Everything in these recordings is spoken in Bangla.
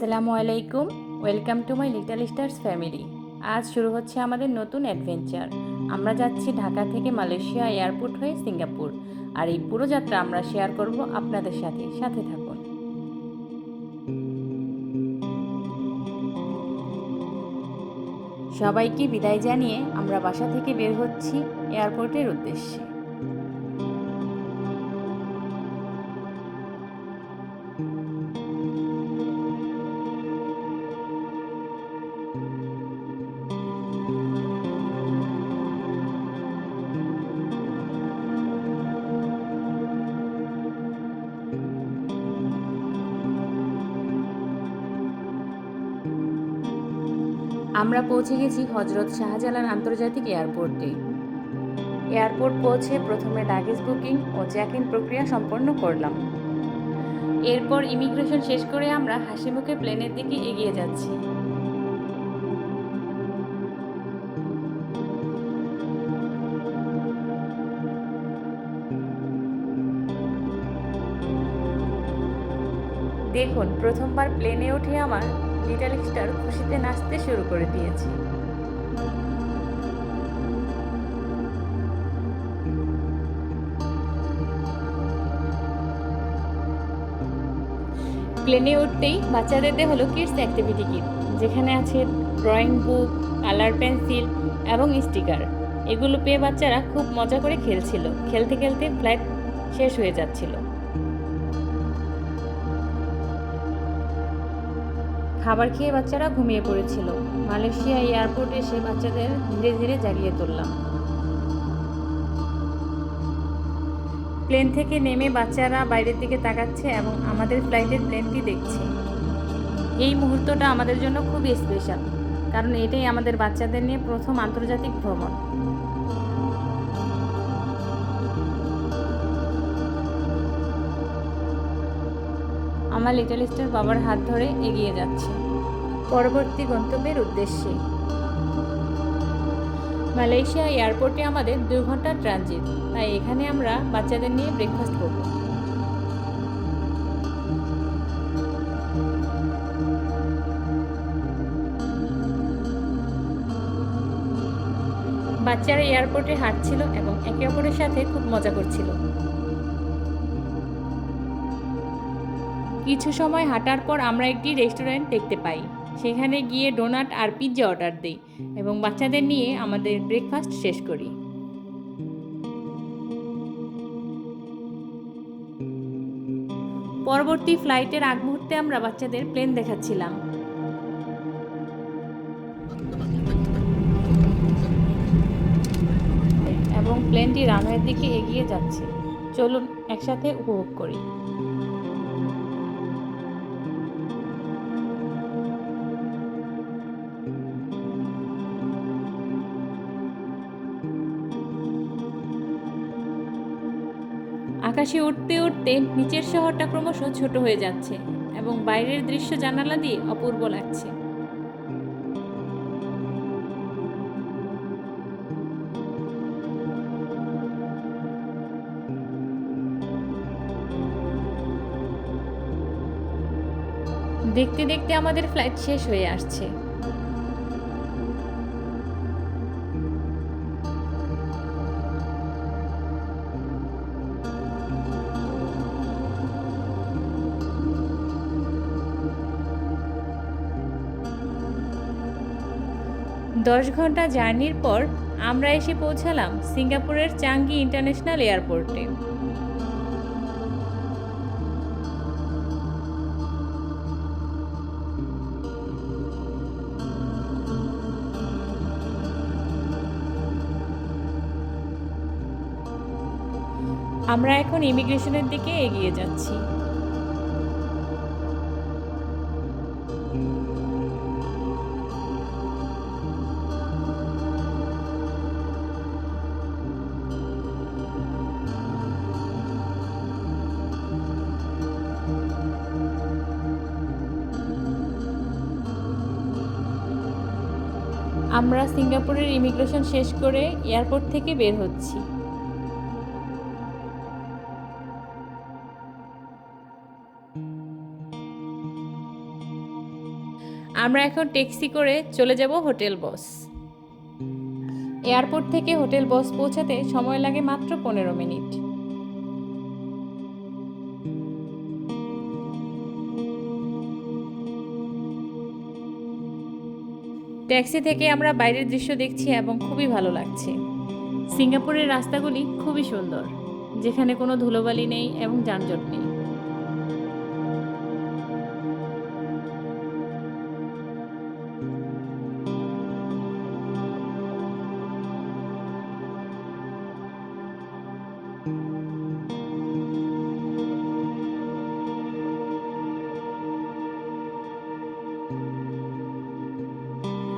আসসালামু আলাইকুম। Welcome to my little stars family আজ শুরু হচ্ছে আমাদের নতুন অ্যাডভেঞ্চার আমরা যাচ্ছি ঢাকা থেকে মালয়েশিয়া এয়ারপোর্ট হয়ে সিঙ্গাপুর। আর এই পুরো যাত্রা আমরা শেয়ার করব আপনাদের সাথে। সাথে থাকুন। সবাইকে বিদায় জানিয়ে আমরা বাসা থেকে বের হচ্ছি এয়ারপোর্টের উদ্দেশ্যে। আমরা পৌঁছে গেছি হজরত শাহজালাল আন্তর্জাতিক এয়ারপোর্টে। এয়ারপোর্ট পৌঁছে প্রথমে লাগেজ বুকিং ও চেক ইন প্রক্রিয়া সম্পন্ন করলাম। এরপর ইমিগ্রেশন শেষ করে আমরা হাসিমুখে প্লেনের দিকে এগিয়ে যাচ্ছি। দেখুন, প্রথমবার প্লেনে উঠে আমার লিটল স্টার খুশিতে নাচতে শুরু করে দিয়েছে। প্লেনে উঠতেই বাচ্চাদের দেওয়া হলো কিডস অ্যাক্টিভিটি কিট যেখানে আছে ড্রয়িং বুক কালার পেন্সিল এবং স্টিকার এগুলো পেয়ে বাচ্চারা খুব মজা করে খেলছিল। খেলতে খেলতে ফ্লাইট শেষ হয়ে যাচ্ছিল। খাবার খেয়ে বাচ্চারা ঘুমিয়ে পড়েছিল। মালয়েশিয়া এয়ারপোর্টে এসে বাচ্চাদের ধীরে ধীরে জাগিয়ে তুললাম। প্লেন থেকে নেমে বাচ্চারা বাইরের দিকে তাকাচ্ছে এবং আমাদের ফ্লাইটের প্লেনটি দেখছে। এই মুহূর্তটা আমাদের জন্য খুবই স্পেশাল কারণ এটাই আমাদের বাচ্চাদের নিয়ে প্রথম আন্তর্জাতিক ভ্রমণ। আমার লিটল স্টার বাবার হাত ধরে এগিয়ে যাচ্ছে। পরবর্তী গন্তব্যের উদ্দেশ্যে। মালয়েশিয়া এয়ারপোর্টে আমাদের দুই ঘণ্টার ট্রানজিট, তাই এখানে আমরা বাচ্চাদের নিয়ে ব্রেকফাস্ট করব। বাচ্চারা এয়ারপোর্টে হাঁটছিল এবং একে অপরের সাথে খুব মজা করছিল। কিছু সময় হাঁটার পর আমরা একটি রেস্টুরেন্ট দেখতে পাই। সেখানে গিয়ে ডোনাট আর পিৎজা অর্ডার দিই এবং বাচ্চাদের নিয়ে আমাদের ব্রেকফাস্ট শেষ করি। পরবর্তী ফ্লাইটের আগ মুহূর্তে আমরা বাচ্চাদের প্লেন দেখাচ্ছিলাম। এবং প্লেনটি রানওয়ের দিকে এগিয়ে যাচ্ছে। চলুন একসাথে উপভোগ করি। আকাশে উঠতে উঠতে নিচের শহরটা ক্রমশ ছোট হয়ে যাচ্ছে এবং বাইরের দৃশ্য জানালা দিয়ে অপূর্ব লাগছে। দেখতে দেখতে আমাদের ফ্লাইট শেষ হয়ে আসছে। দশ ঘণ্টা জার্নির পর আমরা এসে পৌঁছালাম সিঙ্গাপুরের চাঙ্গি ইন্টারন্যাশনাল এয়ারপোর্টে। আমরা এখন ইমিগ্রেশনের দিকে এগিয়ে যাচ্ছি। আমরা সিঙ্গাপুরের ইমিগ্রেশন শেষ করে এয়ারপোর্ট থেকে বের হচ্ছি। আমরা এখন ট্যাক্সি করে চলে যাব হোটেল বস। এয়ারপোর্ট থেকে হোটেল বস পৌঁছাতে সময় লাগে মাত্র পনেরো মিনিট। ট্যাক্সি থেকে আমরা বাইরের দৃশ্য দেখছি এবং খুবই ভালো লাগছে। সিঙ্গাপুরের রাস্তাগুলি খুবই সুন্দর, যেখানে কোনো ধুলোবালি নেই এবং যানজট নেই।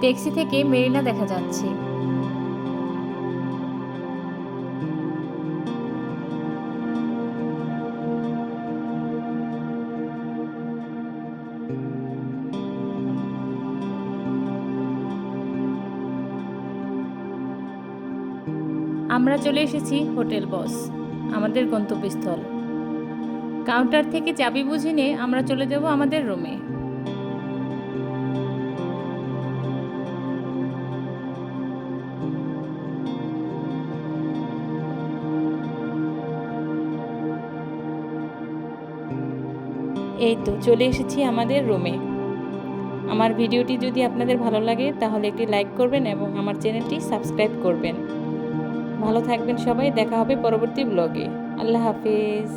ট্যাক্সি থেকে মেরিনা দেখা যাচ্ছে। আমরা চলে এসেছি হোটেল বস, আমাদের গন্তব্যস্থল। কাউন্টার থেকে চাবি বুঝে নিয়ে আমরা চলে যাব আমাদের রুমে। এই তো চলে এসেছি আমাদের রুমে আমার ভিডিওটি যদি আপনাদের ভালো লাগে, তাহলে একটি লাইক করবেন এবং আমার চ্যানেলটি সাবস্ক্রাইব করবেন। ভালো থাকবেন সবাই, দেখা হবে পরবর্তী ব্লগে আল্লাহ হাফিজ।